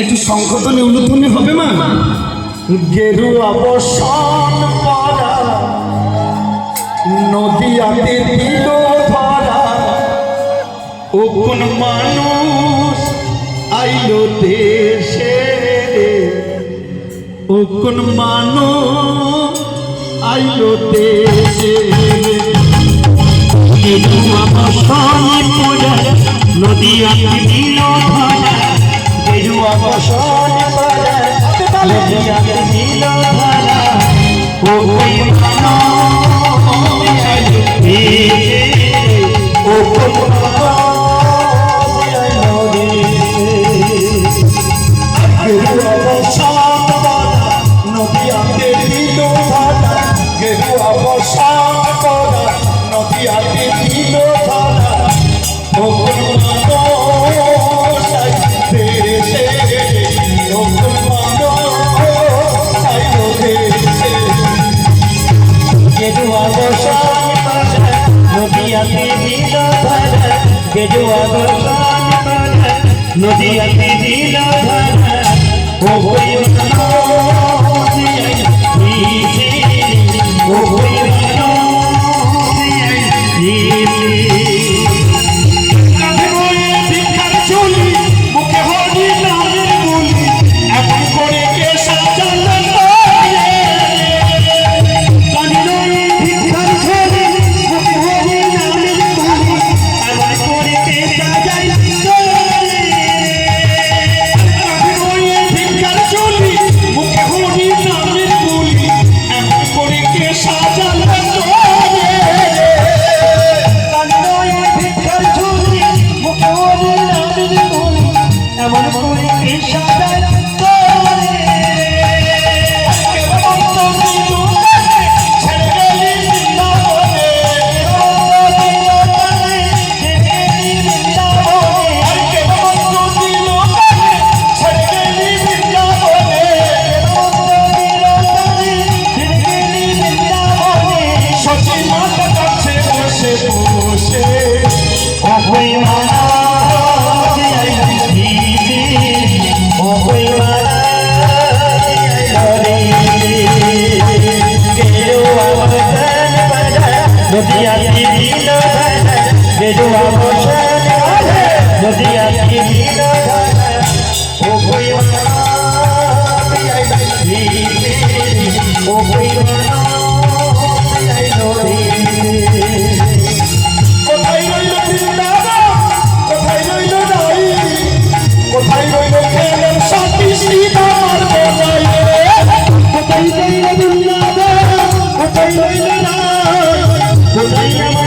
একটু সংকটনে উলুধ্বনি হবে মা। গেরুয়া বসন পরা নদিয়াতে দিল ধরা। ও কোন মানুষ আইলো দেশে। ও কোন মানুষ আইলো দেশে। গেরুয়া বসন নদিয়াতে দিল ধরা গেরুয়া বসন পরা নদিয়াতে দিল ধরা। ও ও গেরুয়া বসন পরা নদিয়াতে দিল ধরা ও কই এমন করে কে গেরুয়া বসন নদিয়া দিল অভয় মালা অভয় মালা কোথায় রইল বৃন্দাবন? কোথায় রইল রাই কোথায় রইল খেলেন সাথী সীতার বলাই কোথায় রইল কোথায় রইল 有们